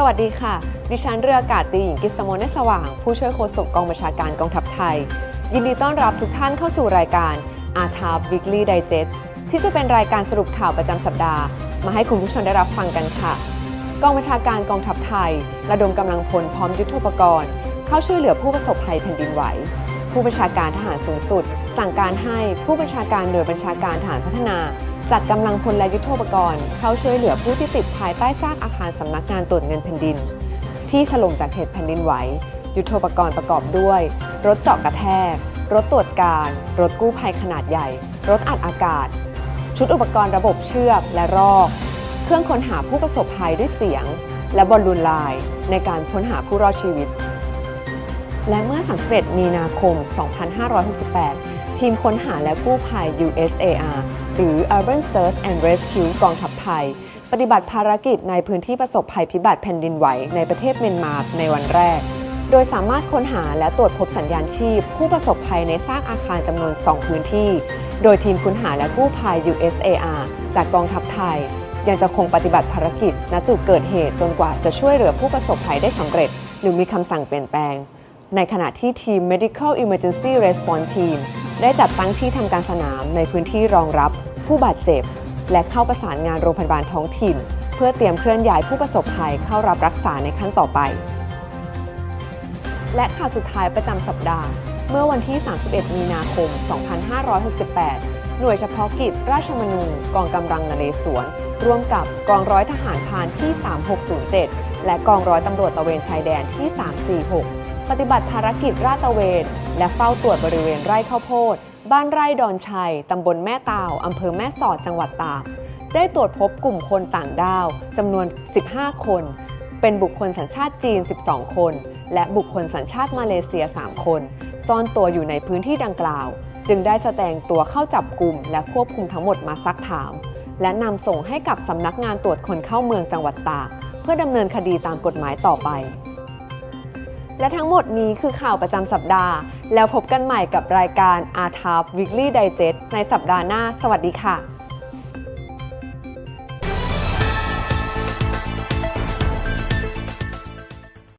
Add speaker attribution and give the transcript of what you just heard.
Speaker 1: สวัสดีค่ะ ดิฉันเรืออากาศตรีหญิงกิษโมนสว่าง ผู้ช่วยโฆษกกองบัญชาการกองทัพไทย ยินดีต้อนรับทุกท่านเข้าสู่รายการ r t a p Weekly Digest ที่จะเป็นรายการสรุปข่าวประจำสัปดาห์ มาให้คุณผู้ชมได้รับฟังกันค่ะ กองบัญชาการกองทัพไทย ระดมกำลังพลพร้อมยุทธปกรณ์ เข้าช่วยเหลือผู้ประสบภัยแผ่นดินไหว ผู้บัญชาการทหารสูงสุด สั่งการให้ผู้บัญชาการหน่วยบัญชาการทหารพัฒนา จัดกำลังพลและยุทโธปกรณ์ เข้าช่วยเหลือผู้ที่ติดภายใต้ซากอาคารสำนักงานตรวจเงินแผ่นดิน ที่ถล่มจากเหตุแผ่นดินไหว ยุทโธปกรณ์ประกอบด้วย รถเจาะกระแทก รถตรวจการ รถกู้ภัยขนาดใหญ่ รถอัดอากาศ ชุดอุปกรณ์ระบบเชือกและรอก เครื่องค้นหาผู้ประสบภัยด้วยเสียง และบอลลูนลายในการค้นหาผู้รอดชีวิต และเมื่อ 31 มีนาคม 2568 ทีมค้นหาและกู้ภัย USAR หรือ Urban Search and Rescue กองทัพไทย ปฏิบัติภารกิจในพื้นที่ประสบภัยพิบัติแผ่นดินไหวในประเทศเมียนมาในวันแรก โดยสามารถค้นหาและตรวจพบสัญญาณชีพ ผู้ประสบภัยในซากอาคารจำนวน 2 พื้นที่ โดยทีมค้นหาและกู้ภัย USAR จากกองทัพไทย ยังจะคงปฏิบัติภารกิจณจุดเกิดเหตุจนกว่าจะช่วยเหลือผู้ประสบภัยได้สำเร็จ หรือมีคำสั่งเปลี่ยนแปลง ในขณะที่ทีม Medical Emergency Response Team ได้จัดตั้งที่ทำการสนามในพื้นที่รองรับผู้บาดเจ็บ และเข้าประสานงานโรงพยาบาลท้องถิ่น เพื่อเตรียมเคลื่อนย้ายผู้ประสบภัยเข้ารับรักษาในขั้นต่อไป และข่าวสุดท้ายประจำสัปดาห์ เมื่อวันที่ 31 มีนาคม 2568 หน่วยเฉพาะกิจราชมนูกองกำลังนเรศวรร่วมกับกองร้อยทหารพานที่ 3607 และกองร้อยตำรวจตะเวนชายแดนที่ 346 ปฏิบัติภารกิจราดตระเวน และเฝ้าตรวจบริเวณไร่ข้าวโพด บ้านไร่ดอนชัย ตำบลแม่ตาวอำเภอแม่สอดจังหวัดตาก ได้ตรวจพบกลุ่มคนต่างด้าวจำนวน 15 คน เป็นบุคคลสัญชาติจีน 12 คน และบุคคลสัญชาติมาเลเซีย 3 คน ซ่อนตัวอยู่ในพื้นที่ดังกล่าว จึงได้แสดงตัวเข้าจับกลุ่ม และควบคุมทั้งหมดมาซักถาม และนำส่งให้กับสำนักงานตรวจคนเข้าเมืองจังหวัดตาก เพื่อดำเนินคดีตามกฎหมายต่อไป และทั้งหมดนี้คือข่าวประจำสัปดาห์ แล้วพบกันใหม่กับรายการ r t a p Weekly Digest ในสัปดาห์หน้า สวัสดีค่ะ